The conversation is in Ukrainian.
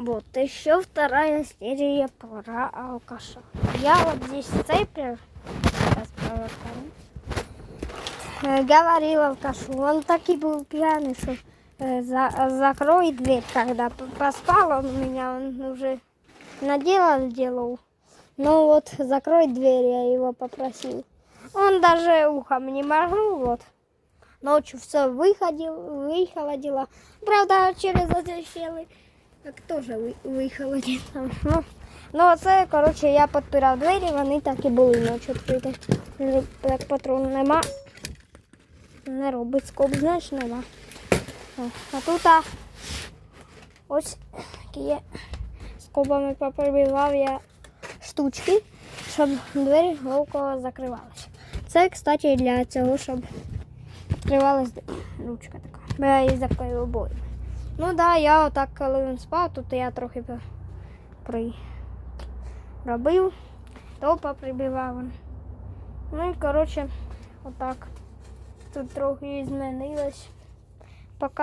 Вот еще вторая серия про алкаша. Я вот здесь цепью, сейчас поверну, э, говорил алкашу, он таки был пьяный, что э, за- закрой дверь, когда поспал он у меня, он уже наделал, делал. Ну вот, закрой дверь, я его попросил. Он даже ухом не моргнул, вот. Ночью все выходил, выхолодило. Правда, через эти так теж ви- вихолоділо. Ну, ну це, коротше, я підпирав двері, вони так і були ночі. Ну, Так патрон нема. Не робить скоб, знаєш, нема. А тут а, ось такі є. Скобами поприбивав я штучки, щоб двері ловко закривалися. Це, кстати, для цього, щоб відкривалась ручка така. Я її такою обоє. Ну да, я отак, коли він спав, тут я трохи при... робив, то поприбивав. Ну і коротше, отак. Тут трохи змінилось. Поки